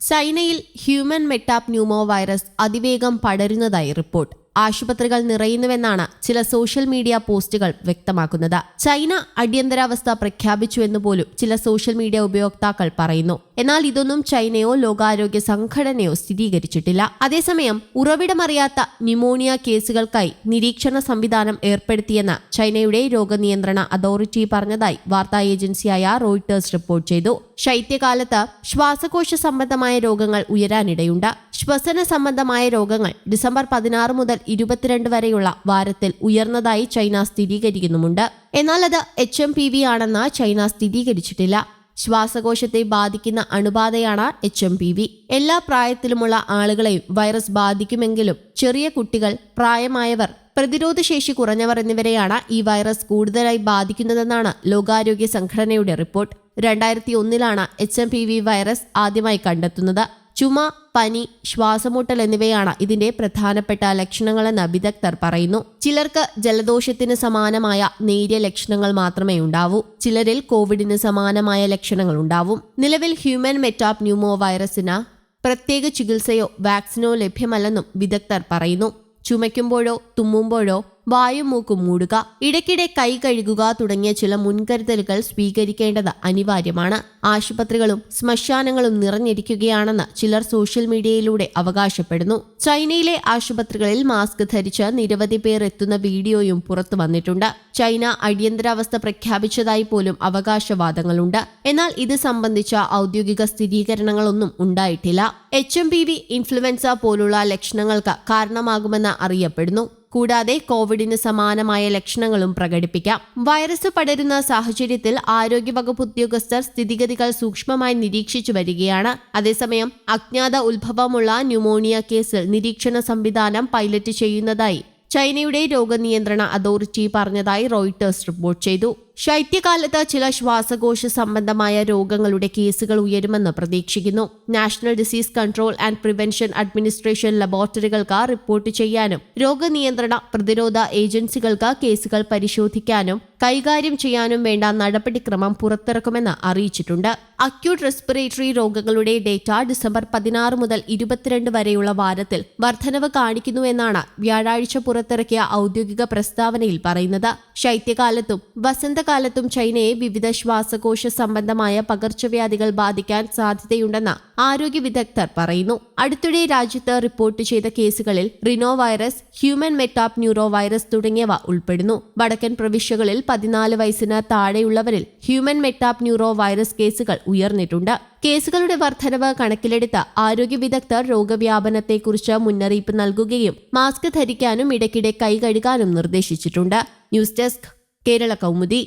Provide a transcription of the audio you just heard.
ചൈനയിൽ human മെറ്റാപ് pneumo virus അതിവേഗം പടരുന്നതായി report. ആശുപത്രികൾ നിറയുന്നുവെന്നാണ് ചില സോഷ്യൽ മീഡിയ പോസ്റ്റുകൾ വ്യക്തമാക്കുന്നത്. ചൈന അടിയന്തരാവസ്ഥ പ്രഖ്യാപിച്ചുവെന്ന് പോലും ചില സോഷ്യൽ മീഡിയ ഉപയോക്താക്കൾ പറയുന്നു. എന്നാൽ ഇതൊന്നും ചൈനയോ ലോകാരോഗ്യ സംഘടനയോ സ്ഥിരീകരിച്ചിട്ടില്ല. അതേസമയം ഉറവിടമറിയാത്ത ന്യൂമോണിയ കേസുകൾക്കായി നിരീക്ഷണ സംവിധാനം ഏർപ്പെടുത്തിയെന്ന് ചൈനയുടെ രോഗനിയന്ത്രണ അതോറിറ്റി പറഞ്ഞതായി വാർത്താ ഏജൻസിയായ റോയിട്ടേഴ്സ് റിപ്പോർട്ട് ചെയ്തു. ശൈത്യകാലത്ത് ശ്വാസകോശ സംബന്ധമായ രോഗങ്ങൾ ഉയരാനിടയുണ്ട്. ശ്വസന സംബന്ധമായ രോഗങ്ങൾ ഡിസംബർ പതിനാറ് മുതൽ ഇരുപത്തിരണ്ട് വരെയുള്ള വാരത്തിൽ ഉയർന്നതായി ചൈന സ്ഥിരീകരിക്കുന്നുമുണ്ട്. എന്നാൽ അത് എച്ച് എം പി വി ആണെന്ന് ചൈന സ്ഥിരീകരിച്ചിട്ടില്ല. ശ്വാസകോശത്തെ ബാധിക്കുന്ന അണുബാധയാണ് എച്ച് എം പി വി. എല്ലാ പ്രായത്തിലുമുള്ള ആളുകളെയും വൈറസ് ബാധിക്കുമെങ്കിലും ചെറിയ കുട്ടികൾ പ്രായമായവർ പ്രതിരോധശേഷി കുറഞ്ഞവർ എന്നിവരെയാണ് ഈ വൈറസ് കൂടുതലായി ബാധിക്കുന്നതെന്നാണ് ലോകാരോഗ്യ സംഘടനയുടെ റിപ്പോർട്ട്. രണ്ടായിരത്തി ഒന്നിലാണ് H M P V virus ആദ്യമായി കണ്ടെത്തുന്നത്. ചുമ പനി ശ്വാസമുട്ടൽ എന്നിവയാണ് ഇതിന്റെ പ്രധാനപ്പെട്ട ലക്ഷണങ്ങളെന്ന് വിദഗ്ധർ പറയുന്നു. ചിലർക്ക് ജലദോഷത്തിന് സമാനമായ നേരിയ ലക്ഷണങ്ങൾ മാത്രമേ ഉണ്ടാവൂ. ചിലരിൽ കോവിഡിന് സമാനമായ ലക്ഷണങ്ങൾ ഉണ്ടാവും. നിലവിൽ ഹ്യൂമൻ മെറ്റാപ് ന്യൂമോ വൈറസിന് പ്രത്യേക ചികിത്സയോ വാക്സിനോ ലഭ്യമല്ലെന്നും വിദഗ്ധർ പറയുന്നു. ചുമയ്ക്കുമ്പോഴോ തുമ്മുമ്പോഴോ വായും മൂക്കും മൂടുക ഇടയ്ക്കിടെ കൈ കഴുകുക തുടങ്ങിയ ചില മുൻകരുതലുകൾ സ്വീകരിക്കേണ്ടത് അനിവാര്യമാണ്. ആശുപത്രികളും ശ്മശാനങ്ങളും നിറഞ്ഞിരിക്കുകയാണെന്ന് ചിലർ സോഷ്യൽ മീഡിയയിലൂടെ അവകാശപ്പെടുന്നു. ചൈനയിലെ ആശുപത്രികളിൽ മാസ്ക് ധരിച്ച് നിരവധി പേർ എത്തുന്ന വീഡിയോയും പുറത്തു വന്നിട്ടുണ്ട്. ചൈന അടിയന്തരാവസ്ഥ പ്രഖ്യാപിച്ചതായി പോലും അവകാശവാദങ്ങളുണ്ട്. എന്നാൽ ഇത് സംബന്ധിച്ച ഔദ്യോഗിക സ്ഥിരീകരണങ്ങളൊന്നും ഉണ്ടായിട്ടില്ല. H M P V influenza പോലുള്ള ലക്ഷണങ്ങൾക്ക് കാരണമാകുമെന്ന് അറിയപ്പെടുന്നു. കൂടാതെ കോവിഡിന് സമാനമായ ലക്ഷണങ്ങളും പ്രകടിപ്പിക്കാം. വൈറസ് പടരുന്ന സാഹചര്യത്തിൽ ആരോഗ്യവകുപ്പ് ഉദ്യോഗസ്ഥർ സ്ഥിതിഗതികൾ സൂക്ഷ്മമായി നിരീക്ഷിച്ചു വരികയാണ്. അതേസമയം അജ്ഞാത ഉത്ഭവമുള്ള ന്യൂമോണിയ കേസിൽ നിരീക്ഷണ സംവിധാനം പൈലറ്റ് ചെയ്യുന്നതായി ചൈനയുടെ രോഗനിയന്ത്രണ അതോറിറ്റി പറഞ്ഞതായി റോയിട്ടേഴ്സ് റിപ്പോർട്ട് ചെയ്തു. ശൈത്യകാലത്ത് ചില ശ്വാസകോശ സംബന്ധമായ രോഗങ്ങളുടെ കേസുകൾ ഉയരുമെന്ന് പ്രതീക്ഷിക്കുന്നു. National disease control and prevention administration ലബോറട്ടറികൾക്ക് report ചെയ്യാനും രോഗനിയന്ത്രണ പ്രതിരോധ ഏജൻസികൾക്ക് കേസുകൾ പരിശോധിക്കാനും കൈകാര്യം ചെയ്യാനും വേണ്ട നടപടിക്രമം പുറത്തിറക്കുമെന്ന് അറിയിച്ചിട്ടുണ്ട്. അക്യൂട്ട് റെസ്പിറേറ്ററി രോഗങ്ങളുടെ ഡേറ്റ ഡിസംബർ പതിനാറ് മുതൽ ഇരുപത്തിരണ്ട് വരെയുള്ള വാരത്തിൽ വർധനവ് കാണിക്കുന്നുവെന്നാണ് വ്യാഴാഴ്ച പുറത്തിറക്കിയ ഔദ്യോഗിക പ്രസ്താവനയിൽ പറയുന്നത്. ശൈത്യകാലത്തും വസന്തകാലത്തും ചൈനയെ വിവിധ ശ്വാസകോശ സംബന്ധമായ പകർച്ചവ്യാധികൾ ബാധിക്കാൻ സാധ്യതയുണ്ടെന്ന് ആരോഗ്യ വിദഗ്ധർ പറയുന്നു. അടുത്തിടെ രാജ്യത്ത് റിപ്പോർട്ട് ചെയ്ത കേസുകളിൽ Rino virus human metapneumovirus തുടങ്ങിയവ ഉൾപ്പെടുന്നു. വടക്കൻ പ്രവിശ്യകളിൽ പതിനാല് വയസ്സിന് താഴെയുള്ളവരിൽ ഹ്യൂമൻ മെറ്റാപ് ന്യൂറോ വൈറസ് കേസുകൾ ഉയർന്നിട്ടുണ്ട്. കേസുകളുടെ വർധനവ് കണക്കിലെടുത്ത് ആരോഗ്യ വിദഗ്ധർ രോഗവ്യാപനത്തെക്കുറിച്ച് മുന്നറിയിപ്പ് നൽകുകയും മാസ്ക് ധരിക്കാനും ഇടയ്ക്കിടെ കൈ കഴുകാനും നിർദ്ദേശിച്ചിട്ടുണ്ട്. News desk Kerala Kaumudi.